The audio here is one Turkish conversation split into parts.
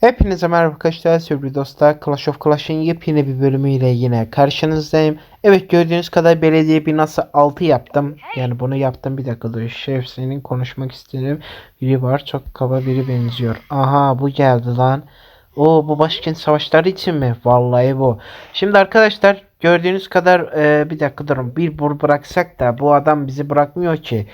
Hepinize merhaba arkadaşlar sevgili dostlar Clash of Clash'ın yepyeni bir bölümüyle yine karşınızdayım. Evet gördüğünüz kadar belediye binası 6 yaptım. Yani bunu yaptım bir dakika dur. Şef senin konuşmak istediğim biri var. Çok kaba biri benziyor. Aha bu geldi lan. O bu başkent savaşları için mi? Vallahi bu. Şimdi arkadaşlar gördüğünüz kadar e, bir dakika durun. Bir bur bıraksak da bu adam bizi bırakmıyor ki.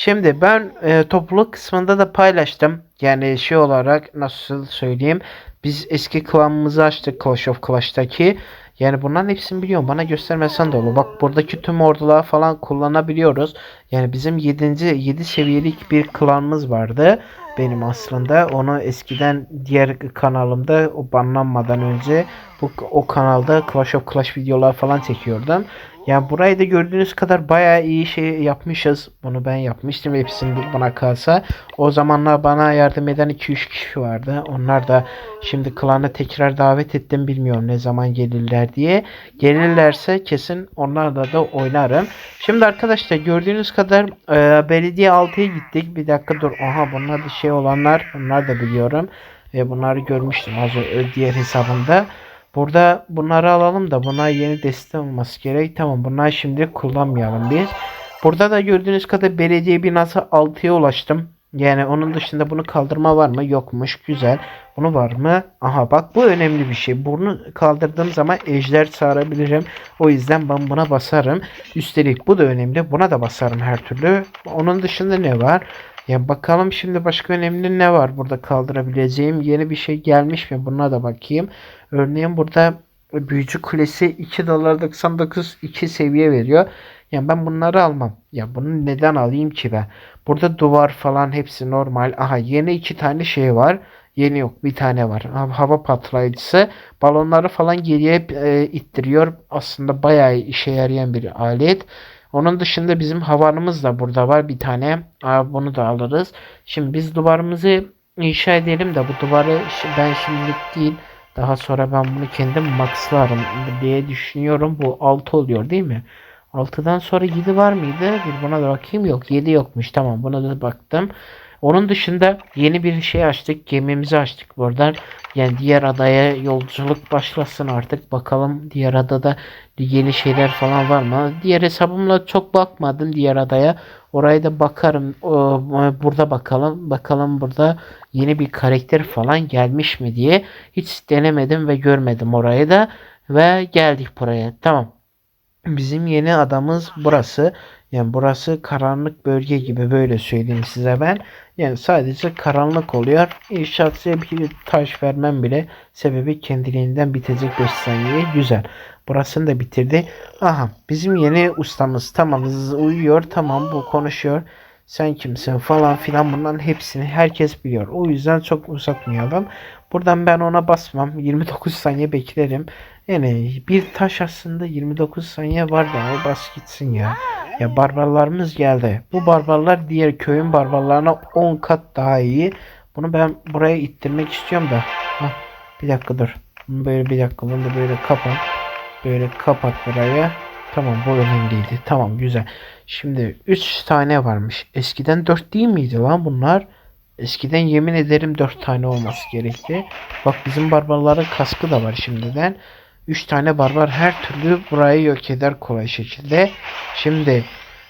Şimdi ben e, topluluk kısmında da paylaştım. Yani şey olarak nasıl söyleyeyim. Biz eski klanımızı açtık Clash of Clash'taki. Yani bunların hepsini biliyorum. Bana göstermesen de olur. Bak buradaki tüm ordular falan kullanabiliyoruz. Yani bizim 7. 7 seviyelik bir klanımız vardı. Benim aslında onu eskiden diğer kanalımda o banlanmadan önce bu o kanalda Clash of Clash videolar falan çekiyordum. Yani burayı da gördüğünüz kadar bayağı iyi şey yapmışız. Bunu ben yapmıştım hepsini bana kalsa. O zamanlar bana yardım eden 2-3 kişi vardı. Onlar da şimdi klana tekrar davet ettim. Bilmiyorum ne zaman gelirler diye. Gelirlerse kesin onlarla da oynarım. Şimdi arkadaşlar gördüğünüz kadar e, belediye 6'ya gittik. Bir dakika dur. Aha bunlar da şey olanlar. Bunlar da biliyorum. Ve bunları görmüştüm az önce diğer hesabımda. Burada bunları alalım da buna yeni destek olması gerek. Tamam bunları şimdi kullanmayalım biz. Burada da gördüğünüz kadar belediye binası 6'ya ulaştım. Yani onun dışında bunu kaldırma var mı? Yokmuş. Güzel. Bunu var mı? Aha bak bu önemli bir şey. Bunu kaldırdığım zaman ejder çağırabilirim. O yüzden ben buna basarım. Üstelik bu da önemli. Buna da basarım her türlü. Onun dışında ne var? Ya bakalım şimdi başka önemli ne var burada kaldırabileceğim? Yeni bir şey gelmiş mi? Buna da bakayım. Örneğin burada büyücü kulesi 2 dolar 99 2 seviye veriyor. Yani ben bunları almam. Ya bunu neden alayım ki ben? Burada duvar falan hepsi normal. Aha yeni iki tane şey var. Yeni yok bir tane var. Ha- Hava patlayıcısı. Balonları falan geriye e, ittiriyor. Aslında bayağı işe yarayan bir alet. Onun dışında bizim havanımız da burada var bir tane. Aa, bunu da alırız. Şimdi biz duvarımızı inşa edelim de bu duvarı ben şimdilik değil daha sonra ben bunu kendim maxlarım diye düşünüyorum. Bu 6 oluyor değil mi? 6'dan sonra 7 var mıydı? Bir buna da bakayım. Yok 7 yokmuş. Tamam buna da baktım. Onun dışında yeni bir şey açtık. Gemimizi açtık buradan. Yani diğer adaya yolculuk başlasın artık. Bakalım diğer adada yeni şeyler falan var mı? Diğer hesabımla çok bakmadım diğer adaya. Oraya da bakarım. Burada bakalım. Bakalım burada yeni bir karakter falan gelmiş mi diye. Hiç denemedim ve görmedim orayı da. Ve geldik buraya. Tamam. Bizim yeni adamız burası. Yani burası karanlık bölge gibi böyle söyleyeyim size ben. Yani sadece karanlık oluyor. İnşaatçıya bir taş vermem bile sebebi kendiliğinden bitecek 5 saniye. Güzel. Burasını da bitirdi. Aha bizim yeni ustamız tamam uyuyor tamam bu konuşuyor. Sen kimsin falan filan bunların hepsini herkes biliyor. O yüzden çok uzatmayalım. Buradan ben ona basmam. 29 saniye beklerim. Yani bir taş aslında 29 saniye var da o bas gitsin ya. Ya barbarlarımız geldi. Bu barbarlar diğer köyün barbarlarına 10 kat daha iyi. Bunu ben buraya ittirmek istiyorum da. Hah, bir dakika dur. Böyle bir dakika bunu da böyle kapat. Böyle kapat buraya. Tamam bu önemliydi. Tamam güzel. Şimdi 3 tane varmış. Eskiden 4 değil miydi lan bunlar? Eskiden yemin ederim 4 tane olması gerekti. Bak bizim barbarların kaskı da var şimdiden. 3 tane barbar her türlü burayı yok eder kolay şekilde. Şimdi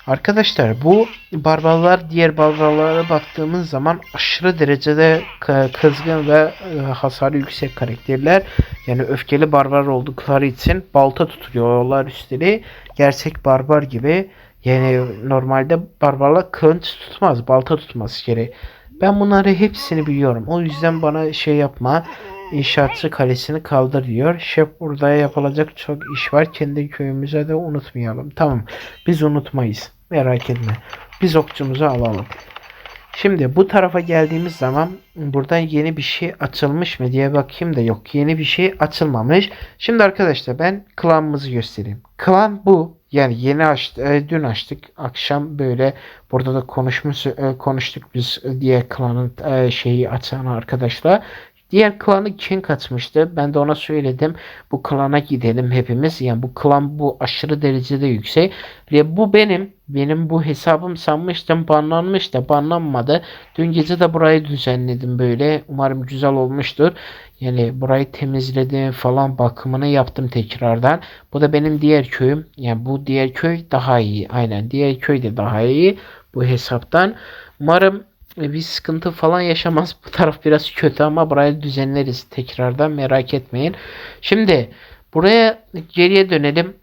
arkadaşlar bu barbarlar diğer barbarlara baktığımız zaman aşırı derecede kızgın ve e, hasarı yüksek karakterler. Yani öfkeli barbar oldukları için balta tutuyorlar üstleri. Gerçek barbar gibi. Yani normalde barbarlar kılıç tutmaz, balta tutması gerek. Ben bunları hepsini biliyorum. O yüzden bana şey yapma. İnşaatçı kalesini kaldır diyor. Şef burada yapılacak çok iş var. Kendi köyümüze de unutmayalım. Tamam. Biz unutmayız. Merak etme. Biz okçumuzu alalım. Şimdi bu tarafa geldiğimiz zaman buradan yeni bir şey açılmış mı diye bakayım da yok. Yeni bir şey açılmamış. Şimdi arkadaşlar ben klanımızı göstereyim. Klan bu. Yani yeni açtı, e, dün açtık. Akşam böyle burada da konuşmuş e, konuştuk biz diye klanın e, şeyi açan arkadaşlar. Diğer klanı King katmıştı. Ben de ona söyledim. Bu klana gidelim hepimiz. Yani bu klan bu aşırı derecede yüksek. Ve bu benim. Benim bu hesabım sanmıştım. Banlanmış da banlanmadı. Dün gece de burayı düzenledim böyle. Umarım güzel olmuştur. Yani burayı temizledim falan bakımını yaptım tekrardan. Bu da benim diğer köyüm. Yani bu diğer köy daha iyi. Aynen diğer köy de daha iyi bu hesaptan. Umarım bir sıkıntı falan yaşamaz. Bu taraf biraz kötü ama burayı düzenleriz tekrardan merak etmeyin. Şimdi buraya geriye dönelim.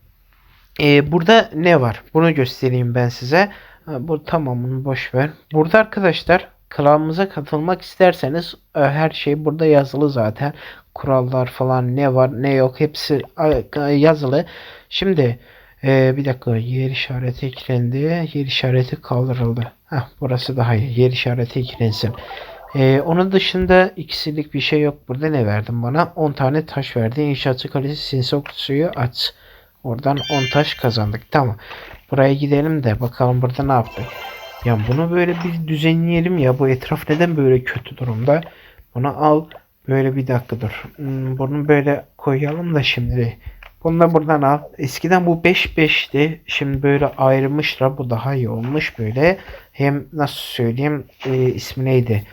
Ee, burada ne var? Bunu göstereyim ben size. Ha, bu tamamını boş ver. Burada arkadaşlar klanımıza katılmak isterseniz e, her şey burada yazılı zaten. Kurallar falan ne var ne yok hepsi yazılı. Şimdi e, bir dakika yer işareti eklendi. Yer işareti kaldırıldı. Heh, burası daha iyi. Yer işareti eklensin. E, onun dışında ikisilik bir şey yok. Burada ne verdin bana? 10 tane taş verdi. İnşaatçı kalesi sinsi suyu aç. Oradan 10 taş kazandık. Tamam. Buraya gidelim de bakalım burada ne yaptık. Ya bunu böyle bir düzenleyelim ya. Bu etraf neden böyle kötü durumda? Bunu al. Böyle bir dakika dur. Hmm, bunu böyle koyalım da şimdi. Bunu da buradan al. Eskiden bu 5-5'ti. Şimdi böyle ayrılmışlar. Bu daha iyi olmuş böyle. Hem nasıl söyleyeyim e, ismi neydi?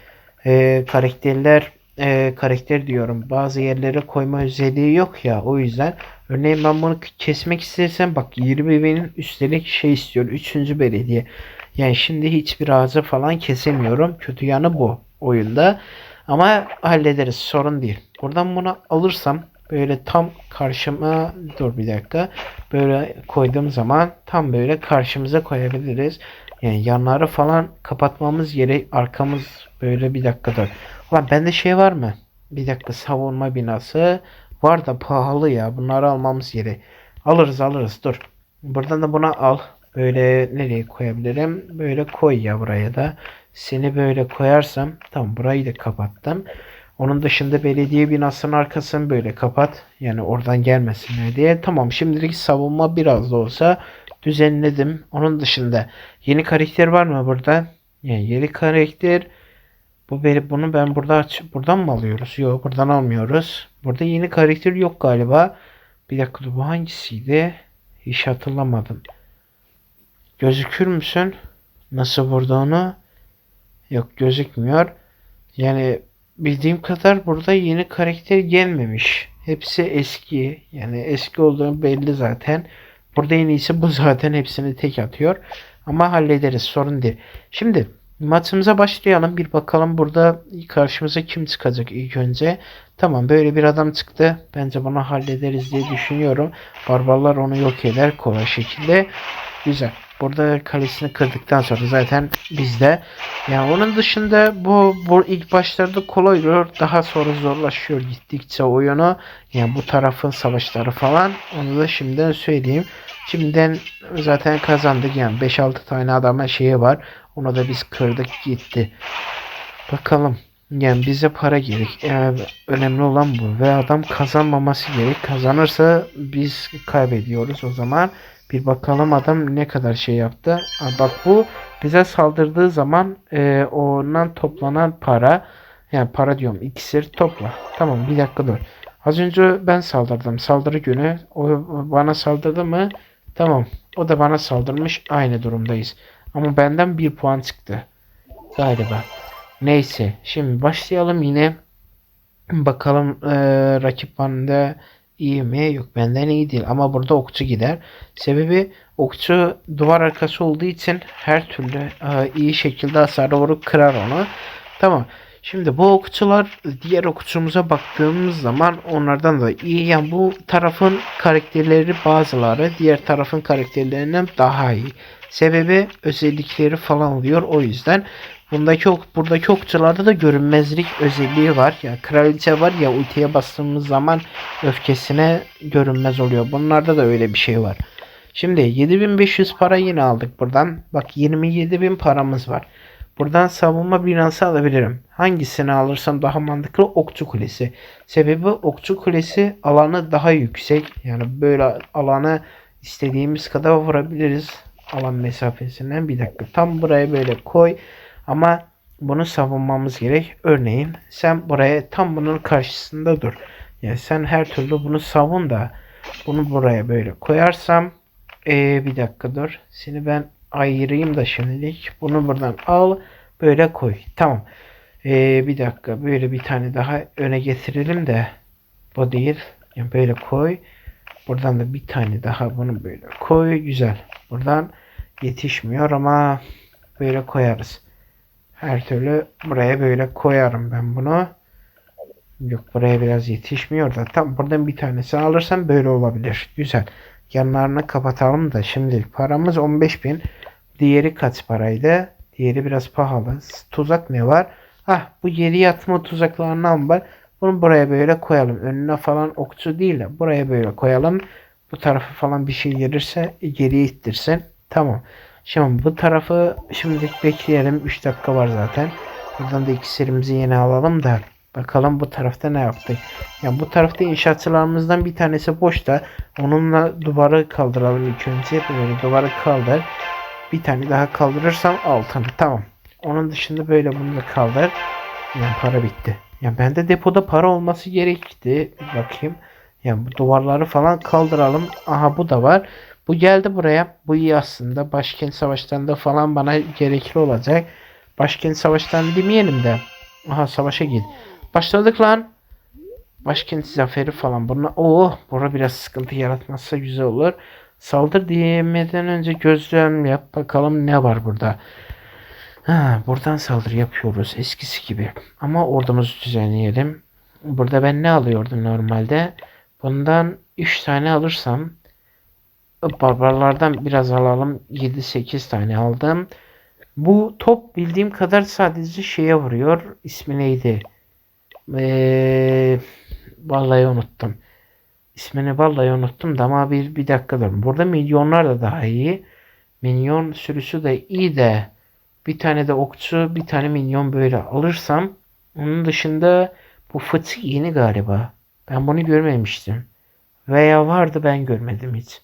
E, karakterler e, karakter diyorum. Bazı yerlere koyma özelliği yok ya. O yüzden örneğin ben bunu kesmek istersem bak 20 binin üstelik şey istiyor. 3. belediye. Yani şimdi hiçbir ağzı falan kesemiyorum. Kötü yanı bu oyunda. Ama hallederiz. Sorun değil. Buradan bunu alırsam böyle tam karşıma dur bir dakika. Böyle koyduğum zaman tam böyle karşımıza koyabiliriz. Yani yanları falan kapatmamız gerek. Arkamız böyle bir dakika dur. Ulan bende şey var mı? Bir dakika savunma binası. Var da pahalı ya. Bunları almamız gerek. Alırız alırız dur. Buradan da bunu al. Böyle nereye koyabilirim? Böyle koy ya buraya da. Seni böyle koyarsam tamam burayı da kapattım. Onun dışında belediye binasının arkasını böyle kapat. Yani oradan gelmesinler diye. Tamam şimdilik savunma biraz da olsa düzenledim. Onun dışında yeni karakter var mı burada? Yani yeni karakter bu beni bunu ben burada aç buradan mı alıyoruz? Yok buradan almıyoruz. Burada yeni karakter yok galiba. Bir dakika bu hangisiydi? Hiç hatırlamadım. Gözükür müsün? Nasıl vurduğunu? Yok gözükmüyor. Yani bildiğim kadar burada yeni karakter gelmemiş. Hepsi eski. Yani eski olduğu belli zaten. Burada en iyisi bu zaten. Hepsini tek atıyor. Ama hallederiz. Sorun değil. Şimdi maçımıza başlayalım. Bir bakalım burada karşımıza kim çıkacak ilk önce. Tamam böyle bir adam çıktı. Bence bunu hallederiz diye düşünüyorum. Barbarlar onu yok eder kolay şekilde. Güzel. Burada kalesini kırdıktan sonra zaten bizde. Yani onun dışında bu, bu ilk başlarda kolay oluyor. Daha sonra zorlaşıyor gittikçe oyunu. Yani bu tarafın savaşları falan. Onu da şimdiden söyleyeyim. Şimdiden zaten kazandık. Yani 5-6 tane adamın şeyi var. Onu da biz kırdık gitti. Bakalım. Yani bize para gerek. Yani önemli olan bu. Ve adam kazanmaması gerek. Kazanırsa biz kaybediyoruz o zaman. Bir bakalım adam ne kadar şey yaptı. Aa, bak bu bize saldırdığı zaman e, ondan toplanan para yani para diyorum iksir topla. Tamam bir dakika dur. Az önce ben saldırdım. Saldırı günü o bana saldırdı mı? Tamam. O da bana saldırmış. Aynı durumdayız. Ama benden bir puan çıktı. Galiba. Neyse. Şimdi başlayalım yine. Bakalım e, rakip bende iyi mi? Yok benden iyi değil ama burada okçu gider. Sebebi okçu duvar arkası olduğu için her türlü e, iyi şekilde hasarı vurup kırar onu. Tamam. Şimdi bu okçular diğer okçumuza baktığımız zaman onlardan da iyi. Yani bu tarafın karakterleri bazıları diğer tarafın karakterlerinden daha iyi. Sebebi özellikleri falan oluyor. O yüzden Bundaki ok, buradaki okçularda da görünmezlik özelliği var. Ya kraliçe var ya ultiye bastığımız zaman öfkesine görünmez oluyor. Bunlarda da öyle bir şey var. Şimdi 7500 para yine aldık buradan. Bak 27000 paramız var. Buradan savunma binası alabilirim. Hangisini alırsam daha mantıklı? Okçu kulesi. Sebebi okçu kulesi alanı daha yüksek. Yani böyle alanı istediğimiz kadar vurabiliriz. Alan mesafesinden bir dakika. Tam buraya böyle koy. Ama bunu savunmamız gerek. Örneğin sen buraya tam bunun karşısında dur. Yani sen her türlü bunu savun da bunu buraya böyle koyarsam ee, bir dakika dur. Seni ben ayırayım da şimdilik. Bunu buradan al. Böyle koy. Tamam. Ee, bir dakika. Böyle bir tane daha öne getirelim de. Bu değil. Yani böyle koy. Buradan da bir tane daha bunu böyle koy. Güzel. Buradan yetişmiyor ama böyle koyarız. Her türlü buraya böyle koyarım ben bunu. Yok buraya biraz yetişmiyor da tam buradan bir tanesi alırsam böyle olabilir. Güzel. Yanlarını kapatalım da şimdi paramız 15.000. Diğeri kaç paraydı? Diğeri biraz pahalı. Tuzak ne var? Ah bu geri yatma tuzaklarından var. Bunu buraya böyle koyalım. Önüne falan okçu değil de buraya böyle koyalım. Bu tarafı falan bir şey gelirse geriye ittirsin. Tamam. Şimdi bu tarafı şimdilik bekleyelim. 3 dakika var zaten. Buradan da iksirimizi yeni alalım da. Bakalım bu tarafta ne yaptık. Yani bu tarafta inşaatçılarımızdan bir tanesi boşta. Onunla duvarı kaldıralım ilk önce. Böyle duvarı kaldır. Bir tane daha kaldırırsam altın. Tamam. Onun dışında böyle bunu da kaldır. Yani para bitti. Ya bende depoda para olması gerekti. Bakayım. Yani bu duvarları falan kaldıralım. Aha bu da var. Bu geldi buraya. Bu iyi aslında. Başkent savaşlarında falan bana gerekli olacak. Başkent savaşlarını demeyelim de. Aha savaşa git. Başladık lan. Başkent zaferi falan. Buna oh, bura biraz sıkıntı yaratmazsa güzel olur. Saldır diyemeden önce gözlem yap. Bakalım ne var burada. Ha, buradan saldırı yapıyoruz eskisi gibi. Ama ordumuzu düzenleyelim. Burada ben ne alıyordum normalde? Bundan 3 tane alırsam barbarlardan biraz alalım. 7-8 tane aldım. Bu top bildiğim kadar sadece şeye vuruyor. İsmi neydi? Ee, vallahi unuttum. İsmini vallahi unuttum da ama bir, bir dakika durun. Burada milyonlar da daha iyi. Minyon sürüsü de iyi de bir tane de okçu bir tane minyon böyle alırsam onun dışında bu fıtı yeni galiba. Ben bunu görmemiştim. Veya vardı ben görmedim hiç.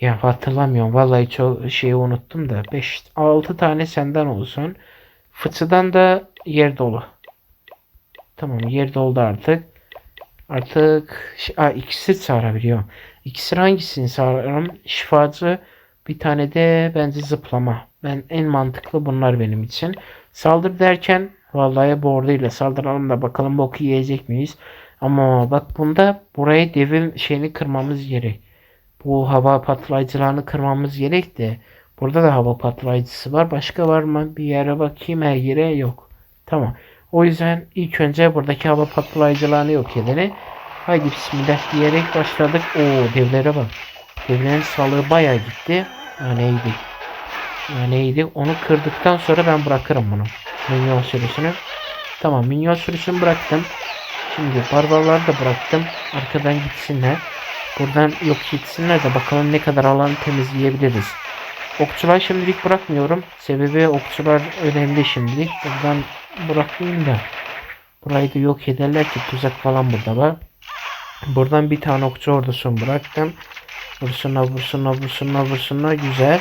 Ya hatırlamıyorum. Vallahi çok şeyi unuttum da. 5 6 tane senden olsun. Fıçıdan da yer dolu. Tamam yer doldu artık. Artık Aa, iksir çağırabiliyorum. İksir hangisini çağırırım? Şifacı bir tane de bence zıplama. Ben en mantıklı bunlar benim için. Saldır derken vallahi bu orduyla saldıralım da bakalım boku yiyecek miyiz? Ama bak bunda burayı devin şeyini kırmamız gerek. Bu hava patlayıcılarını kırmamız gerek de. Burada da hava patlayıcısı var. Başka var mı? Bir yere bakayım her yere yok. Tamam. O yüzden ilk önce buradaki hava patlayıcılarını yok edelim. Haydi bismillah diyerek başladık. Oo devlere bak. Devlerin sağlığı bayağı gitti. Ya neydi? Neydi? Onu kırdıktan sonra ben bırakırım bunu. Minyon sürüsünü. Tamam minyon sürüsünü bıraktım. Şimdi barbarları da bıraktım. Arkadan gitsinler. Buradan yok gitsinler de bakalım ne kadar alan temizleyebiliriz. Okçular şimdilik bırakmıyorum. Sebebi okçular önemli şimdilik. Buradan bırakmayayım da. Burayı da yok ederler ki tuzak falan burada var. Buradan bir tane okçu ordusunu bıraktım. Vursunlar vursunlar vursunlar vursunlar güzel.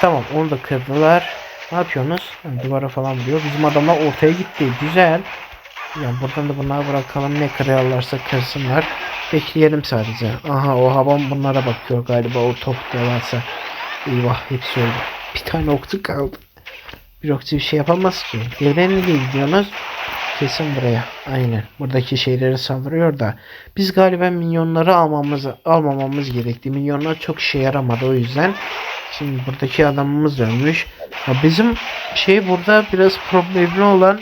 Tamam onu da kırdılar. Ne yapıyorsunuz? Duvara falan vuruyor. Bizim adamlar ortaya gitti. Güzel. Yani buradan da bunları bırakalım. Ne kırarlarsa kırsınlar. Bekleyelim sadece. Aha o havam bunlara bakıyor galiba. O top da varsa. Eyvah hepsi öldü. Bir tane okçu kaldı. Bir okçu bir şey yapamaz ki. Devre nereye gidiyorsunuz? Kesin buraya. Aynen. Buradaki şeyleri saldırıyor da. Biz galiba minyonları almamız, almamamız gerekti. Minyonlar çok işe yaramadı o yüzden. Şimdi buradaki adamımız ölmüş. Ya bizim şey burada biraz problemli olan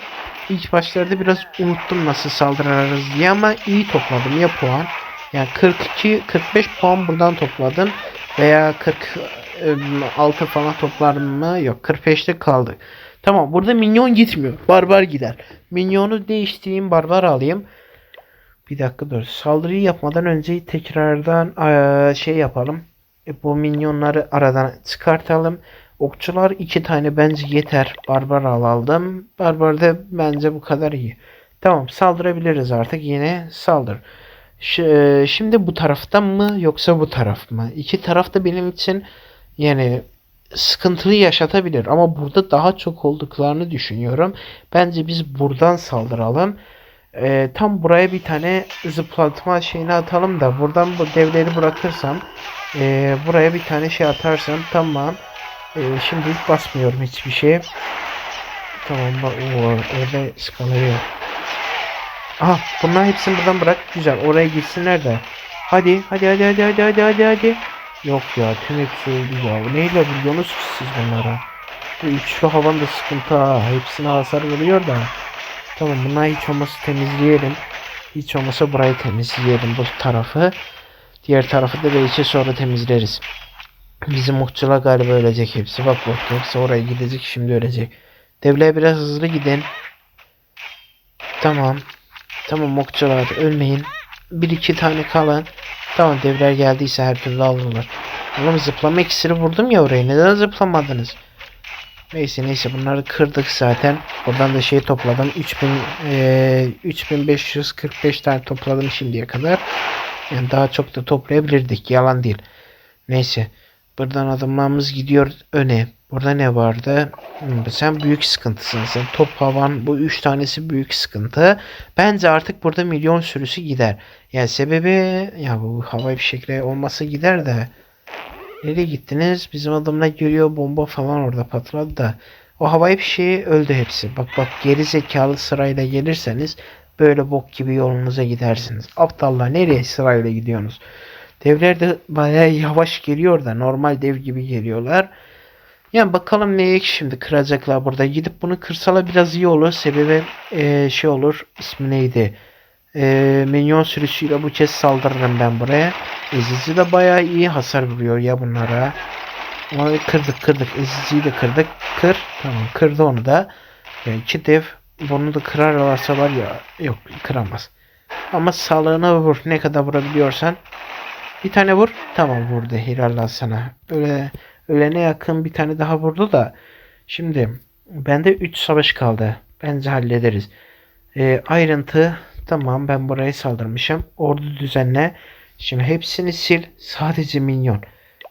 ilk başlarda biraz unuttum nasıl saldırırız diye ama iyi topladım ya puan. Yani 42 45 puan buradan topladım veya 46 falan toplarım mı? Yok 45'te kaldı. Tamam burada minyon gitmiyor. Barbar gider. Minyonu değiştireyim barbar alayım. Bir dakika dur. Saldırıyı yapmadan önce tekrardan eee, şey yapalım. E, bu minyonları aradan çıkartalım. Okçular iki tane bence yeter. Barbar alalım. Barbar da bence bu kadar iyi. Tamam saldırabiliriz artık. Yine saldır. Ş- e, şimdi bu taraftan mı yoksa bu taraf mı? İki taraf da benim için yani sıkıntılı yaşatabilir. Ama burada daha çok olduklarını düşünüyorum. Bence biz buradan saldıralım. Ee, tam buraya bir tane zıplatma şeyini atalım da buradan bu devleri bırakırsam ee, buraya bir tane şey atarsam tamam. Ee, şimdilik basmıyorum hiçbir şeye. Tamam bak orada skalıyor. Aha bunlar hepsini buradan bırak. Güzel oraya gitsinler de. Hadi hadi hadi hadi hadi hadi hadi hadi. Yok ya tüm hepsi öldü ya. Neyle vuruyorsunuz ki siz bunlara? Bu üçlü havan da sıkıntı ha. Hepsine hasar vuruyor da. Tamam bunlar hiç olmazsa temizleyelim. Hiç olmazsa burayı temizleyelim bu tarafı. Diğer tarafı da belki sonra temizleriz. Bizim okçular galiba ölecek hepsi. Bak bak hepsi oraya gidecek şimdi ölecek. Devleye biraz hızlı gidin. Tamam. Tamam okçular ölmeyin. Bir iki tane kalan. Tamam devler geldiyse her türlü alırlar. Oğlum zıplama iksiri vurdum ya oraya. Neden zıplamadınız? Neyse neyse bunları kırdık zaten. Buradan da şey topladım. 3000 eee 3545 tane topladım şimdiye kadar. Yani daha çok da toplayabilirdik. Yalan değil. Neyse. Buradan adımlarımız gidiyor öne. Burada ne vardı? Hmm, sen büyük sıkıntısın. Sen top havan bu üç tanesi büyük sıkıntı. Bence artık burada milyon sürüsü gider. Yani sebebi ya bu havai fişekle olması gider de. Nereye gittiniz? Bizim adımla geliyor bomba falan orada patladı da. O havai fişeği öldü hepsi. Bak bak geri zekalı sırayla gelirseniz böyle bok gibi yolunuza gidersiniz. Aptallar nereye sırayla gidiyorsunuz? Devler de bayağı yavaş geliyor da normal dev gibi geliyorlar. Yani bakalım neye şimdi kıracaklar burada. Gidip bunu kırsala biraz iyi olur. Sebebi eee, şey olur. İsmi neydi? Eee minyon sürüsüyle bu kez saldırırım ben buraya. Ezici de bayağı iyi hasar vuruyor ya bunlara. Ama kırdık kırdık. Eziciyi de kırdık. Kır. Tamam kırdı onu da. Yani iki dev bunu da kırarlarsa var ya. Yok kıramaz. Ama sağlığına vur. Ne kadar vurabiliyorsan. Bir tane vur. Tamam vurdu. Helal sana. Öyle ölene yakın bir tane daha vurdu da. Şimdi bende 3 savaş kaldı. Bence hallederiz. Ee, ayrıntı tamam ben buraya saldırmışım. Ordu düzenle. Şimdi hepsini sil. Sadece minyon.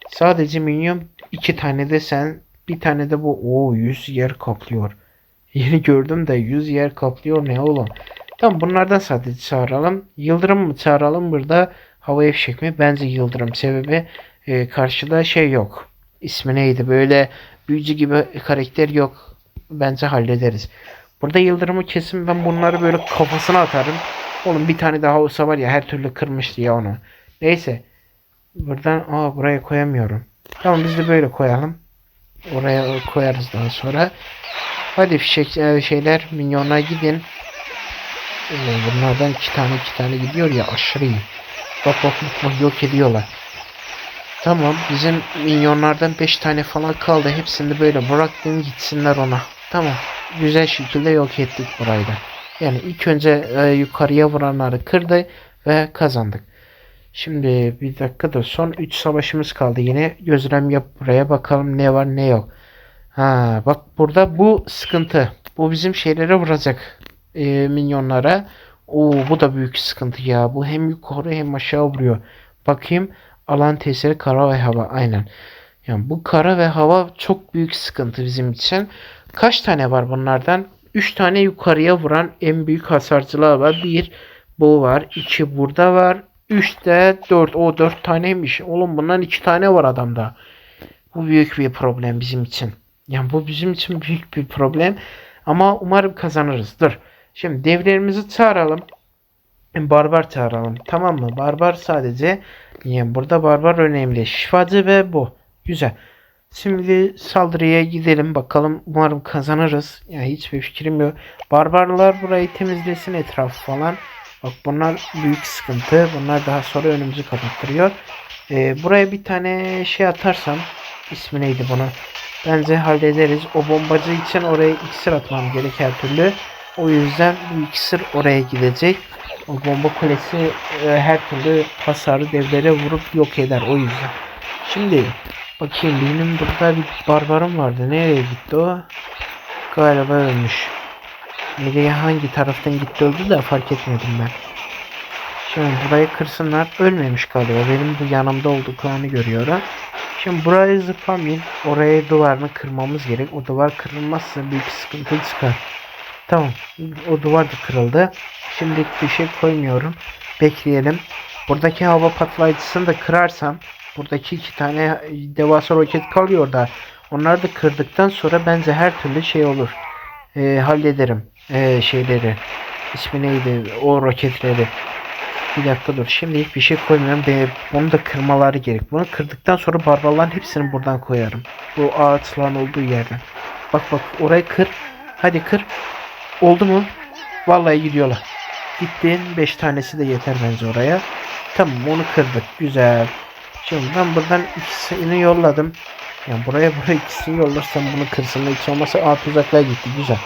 Sadece minyon. iki tane de sen. Bir tane de bu. Oo 100 yer kaplıyor. Yeni gördüm de 100 yer kaplıyor ne oğlum. Tamam bunlardan sadece çağıralım. Yıldırım mı çağıralım burada? Havaya fişek mi? Bence yıldırım. Sebebi e, karşıda şey yok. İsmi neydi? Böyle büyücü gibi karakter yok. Bence hallederiz. Burada yıldırımı kesin ben bunları böyle kafasına atarım. Oğlum bir tane daha olsa var ya her türlü kırmıştı ya onu. Neyse. Buradan aa buraya koyamıyorum. Tamam biz de böyle koyalım. Oraya koyarız daha sonra. Hadi fişek e, şeyler minyona gidin. Bunlardan iki tane iki tane gidiyor ya aşırı iyi. Bak bak bak, bak yok ediyorlar. Tamam bizim minyonlardan 5 tane falan kaldı. Hepsini böyle bıraktım gitsinler ona. Tamam. Güzel şekilde yok ettik burayı da. Yani ilk önce e, yukarıya vuranları kırdı ve kazandık. Şimdi bir dakika da son 3 savaşımız kaldı. Yine gözlem yap buraya bakalım ne var ne yok. Ha bak burada bu sıkıntı. Bu bizim şeylere vuracak. E, minyonlara. Oo bu da büyük sıkıntı ya. Bu hem yukarı hem aşağı vuruyor. Bakayım alan tesiri kara ve hava aynen. Yani bu kara ve hava çok büyük sıkıntı bizim için. Kaç tane var bunlardan? 3 tane yukarıya vuran en büyük hasarcılar var. 1 bu var. 2 burada var. 3 de 4. O 4 taneymiş. Oğlum bundan 2 tane var adamda. Bu büyük bir problem bizim için. Yani bu bizim için büyük bir problem. Ama umarım kazanırız. Dur. Şimdi devlerimizi çağıralım. Barbar çağıralım. Tamam mı? Barbar sadece yani burada barbar önemli. Şifacı ve bu. Güzel. Şimdi saldırıya gidelim bakalım. Umarım kazanırız. Yani hiçbir fikrim yok. Barbarlar burayı temizlesin etrafı falan. Bak bunlar büyük sıkıntı. Bunlar daha sonra önümüzü kapattırıyor. Ee, buraya bir tane şey atarsam ismi neydi bunu? Bence hallederiz. O bombacı için oraya iksir atmam gerek her türlü. O yüzden bu iksir oraya gidecek. O bomba kulesi e, her türlü hasarı devlere vurup yok eder o yüzden. Şimdi bakayım benim burada bir barbarım vardı. Nereye gitti o? Galiba ölmüş. Nereye hangi taraftan gitti öldü de fark etmedim ben. Şimdi burayı kırsınlar. Ölmemiş galiba. Benim bu yanımda olduklarını görüyorum. Şimdi burayı zıplamayın. Oraya duvarını kırmamız gerek. O duvar kırılmazsa büyük sıkıntı çıkar. Tamam. O duvar da kırıldı. Şimdi bir şey koymuyorum. Bekleyelim. Buradaki hava patlayıcısını da kırarsam buradaki iki tane devasa roket kalıyor da onları da kırdıktan sonra bence her türlü şey olur. Ee, hallederim. Ee, şeyleri. İsmi neydi? O roketleri. Bir dakika dur. Şimdilik bir şey koymuyorum. Be, bunu da kırmaları gerek. Bunu kırdıktan sonra barbarların hepsini buradan koyarım. Bu ağaçların olduğu yerden. Bak bak orayı kır. Hadi kır. Oldu mu? Vallahi gidiyorlar. Gittin. 5 tanesi de yeter bence oraya. Tamam onu kırdık. Güzel. Şimdi ben buradan ikisini yolladım. Yani buraya buraya ikisini yollarsam bunu kırsın. Hiç olmazsa aa tuzaklar gitti. Güzel.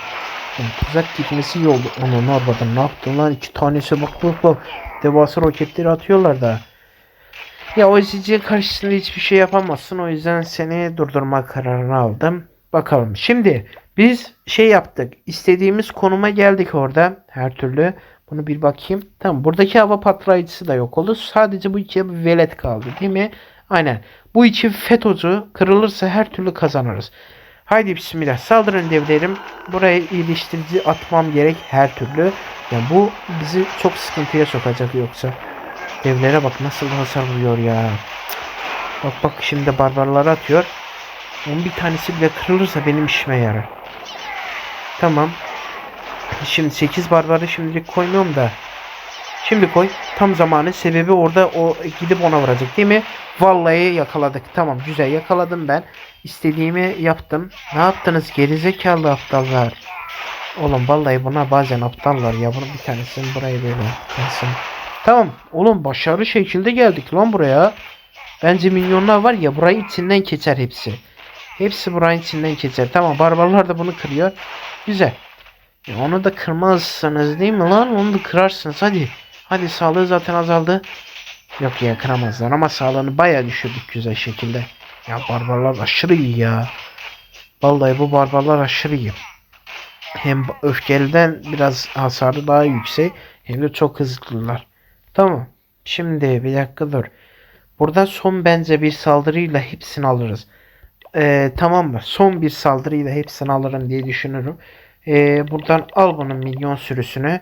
Yani tuzak gitmesi iyi oldu. Onu yapmadın? Ne yaptın lan? İki tanesi bak bak bak. Devasa roketleri atıyorlar da. Ya o izleyicinin karşısında hiçbir şey yapamazsın. O yüzden seni durdurma kararını aldım. Bakalım. Şimdi biz şey yaptık. İstediğimiz konuma geldik orada. Her türlü. Bunu bir bakayım. Tamam. Buradaki hava patlayıcısı da yok oldu. Sadece bu bir velet kaldı. Değil mi? Aynen. Bu iki FETÖ'cü kırılırsa her türlü kazanırız. Haydi bismillah. Saldırın devlerim. Buraya iyileştirici atmam gerek her türlü. Yani bu bizi çok sıkıntıya sokacak yoksa. Devlere bak nasıl hasar vuruyor ya. Bak bak şimdi barbarlara atıyor. Onun bir tanesi bile kırılırsa benim işime yarar. Tamam. Şimdi 8 barbarı şimdilik koymuyorum da. Şimdi koy. Tam zamanı. Sebebi orada o gidip ona vuracak değil mi? Vallahi yakaladık. Tamam güzel yakaladım ben. İstediğimi yaptım. Ne yaptınız gerizekalı aptallar? Oğlum vallahi buna bazen aptallar ya. Bunu bir tanesini buraya böyle yapmasın. Tamam. Oğlum başarılı şekilde geldik lan buraya. Bence milyonlar var ya burayı içinden geçer hepsi. Hepsi burayın içinden geçer. Tamam barbarlar da bunu kırıyor. Güzel. E onu da kırmazsınız değil mi lan? Onu da kırarsınız hadi. Hadi sağlığı zaten azaldı. Yok ya kıramazlar ama sağlığını bayağı düşürdük güzel şekilde. Ya barbarlar aşırı iyi ya. Vallahi bu barbarlar aşırı iyi. Hem öfkeliden biraz hasarı daha yüksek hem de çok hızlılar. Tamam. Şimdi bir dakika dur. Burada son bence bir saldırıyla hepsini alırız. Ee, tamam mı? Son bir saldırıyla hepsini alırım diye düşünürüm. Ee, buradan al bunun milyon sürüsünü.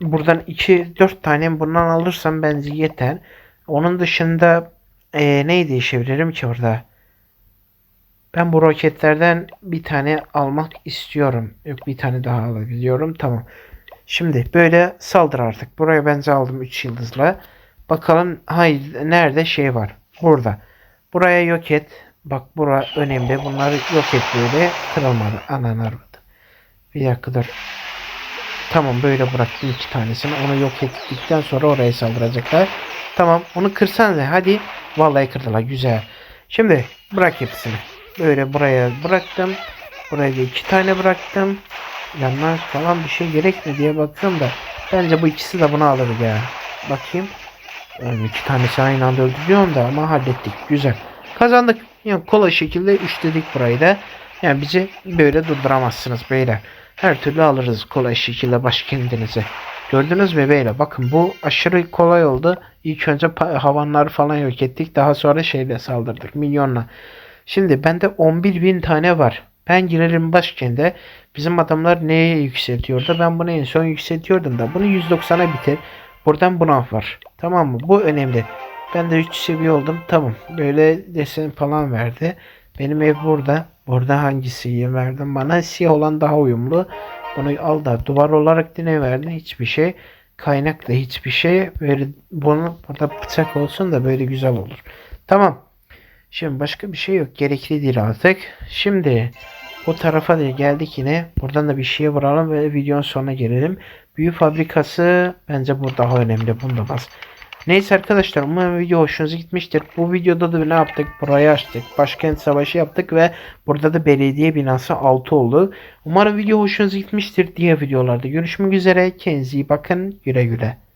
Buradan 2-4 tane bundan alırsam bence yeter. Onun dışında ee, neyi değişebilirim ki orada? Ben bu roketlerden bir tane almak istiyorum. Yok bir tane daha alabiliyorum. Tamam. Şimdi böyle saldır artık. Buraya bence aldım 3 yıldızla. Bakalım hayır nerede şey var. Burada. Buraya yok et. Bak bura önemli. Bunları yok et böyle. Kırılmadı. Anan aradı. Bir dakika dur. Tamam böyle bıraktım iki tanesini. Onu yok ettikten sonra oraya saldıracaklar. Tamam onu kırsanıza hadi. Vallahi kırdılar güzel. Şimdi bırak hepsini. Böyle buraya bıraktım. Buraya da iki tane bıraktım. Yanlar falan bir şey gerek mi diye bakıyorum da. Bence bu ikisi de bunu alır ya. Bakayım. Yani iki tanesi aynı anda öldürüyorum da ama hallettik. Güzel. Kazandık. Yani kolay şekilde üçledik burayı da. Yani bizi böyle durduramazsınız beyler. Her türlü alırız kolay şekilde baş kendinize. Gördünüz mü beyler? Bakın bu aşırı kolay oldu. İlk önce havanları falan yok ettik. Daha sonra şeyle saldırdık. Milyonla. Şimdi bende 11 bin tane var. Ben girerim başkente. Bizim adamlar neye yükseltiyordu? Ben bunu en son yükseltiyordum da. Bunu 190'a bitir. Buradan buna var. Tamam mı? Bu önemli. Ben de 3 seviye oldum. Tamam. Böyle desen falan verdi. Benim ev burada. Burada hangisiyi verdim bana? Siyah olan daha uyumlu. Bunu al da duvar olarak ne verdin? Hiçbir şey. Kaynak da hiçbir şey. Böyle bunu burada bıçak olsun da böyle güzel olur. Tamam. Şimdi başka bir şey yok. Gerekli değil artık. Şimdi bu tarafa da geldik yine. Buradan da bir şeye vuralım ve videonun sonuna gelelim. Büyü fabrikası bence bu daha önemli. Bunu da bas. Neyse arkadaşlar umarım video hoşunuza gitmiştir. Bu videoda da ne yaptık? Burayı açtık. Başkent savaşı yaptık ve burada da belediye binası 6 oldu. Umarım video hoşunuza gitmiştir. Diğer videolarda görüşmek üzere. Kendinize iyi bakın. Güle güle.